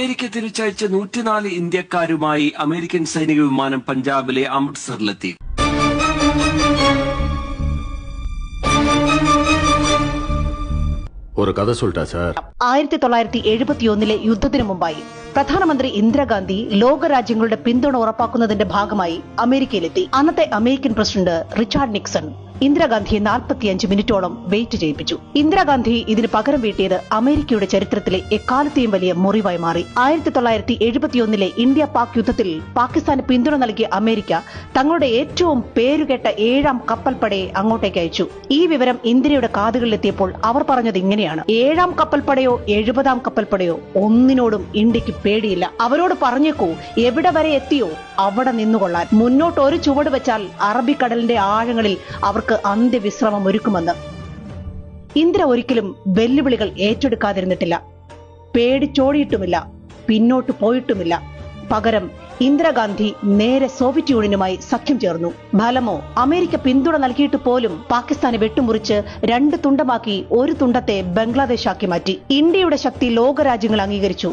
America തിരിച്ചയച്ച നൂറ്റിനാല് ഇന്ത്യക്കാരുമായി American സൈനിക വിമാനം പഞ്ചാബിലെ അമൃത്സറിലെത്തി. ഒരു ആയിരത്തി തൊള്ളായിരത്തി എഴുപത്തിയൊന്നിലെ യുദ്ധത്തിനു മുമ്പായി പ്രധാനമന്ത്രി ഇന്ദിരാഗാന്ധി ലോകരാജ്യങ്ങളുടെ പിന്തുണ ഉറപ്പാക്കുന്നതിന്റെ ഭാഗമായി അമേരിക്കയിലെത്തി. അന്നത്തെ അമേരിക്കൻ പ്രസിഡന്റ് റിച്ചാർഡ് നിക്സൺ ഇന്ദിരാഗാന്ധിയെ നാൽപ്പത്തിയഞ്ച് മിനിറ്റോളം വെയിറ്റ് ചെയ്യിപ്പിച്ചു. ഇന്ദിരാഗാന്ധി ഇതിന് പകരം വീട്ടിയത് അമേരിക്കയുടെ ചരിത്രത്തിലെ എക്കാലത്തെയും വലിയ മുറിവായി മാറി. ആയിരത്തി തൊള്ളായിരത്തി എഴുപത്തിയൊന്നിലെ ഇന്ത്യ പാക് യുദ്ധത്തിൽ പാകിസ്ഥാന് പിന്തുണ നൽകിയ അമേരിക്ക തങ്ങളുടെ ഏറ്റവും പേരുകേട്ട ഏഴാം കപ്പൽപ്പടയെ അങ്ങോട്ടേക്ക് അയച്ചു. ഈ വിവരം ഇന്ദിരയുടെ കാതുകളിലെത്തിയപ്പോൾ അവർ പറഞ്ഞത് ഇങ്ങനെയാണ്. ഏഴാം കപ്പൽപ്പടയോ എഴുപതാം കപ്പൽപ്പടയോ ഒന്നിനോടും ഇന്ത്യയ്ക്ക് പേടിയില്ല. അവരോട് പറഞ്ഞേക്കൂ എവിടെ വരെ എത്തിയോ അവിടെ നിന്നുകൊള്ളാൻ. മുന്നോട്ട് ഒരു ചുവട് വെച്ചാൽ അറബിക്കടലിന്റെ ആഴങ്ങളിൽ അവർക്ക് അന്ത്യവിശ്രമം ഒരുക്കുമെന്ന്. ഇന്ദിര ഒരിക്കലും വെല്ലുവിളികൾ ഏറ്റെടുക്കാതിരുന്നിട്ടില്ല. പേടിച്ചോടിയിട്ടുമില്ല. പിന്നോട്ട് പോയിട്ടുമില്ല. പകരം ഇന്ദിരാഗാന്ധി നേരെ സോവിയറ്റ് യൂണിയനുമായി സഖ്യം ചേർന്നു. ഫലമോ അമേരിക്ക പിന്തുണ നൽകിയിട്ട് പോലും പാകിസ്ഥാനെ വെട്ടുമുറിച്ച് രണ്ട് തുണ്ടമാക്കി ഒരു തുണ്ടത്തെ ബംഗ്ലാദേശാക്കി മാറ്റി. ഇന്ത്യയുടെ ശക്തി ലോകരാജ്യങ്ങൾ അംഗീകരിച്ചു.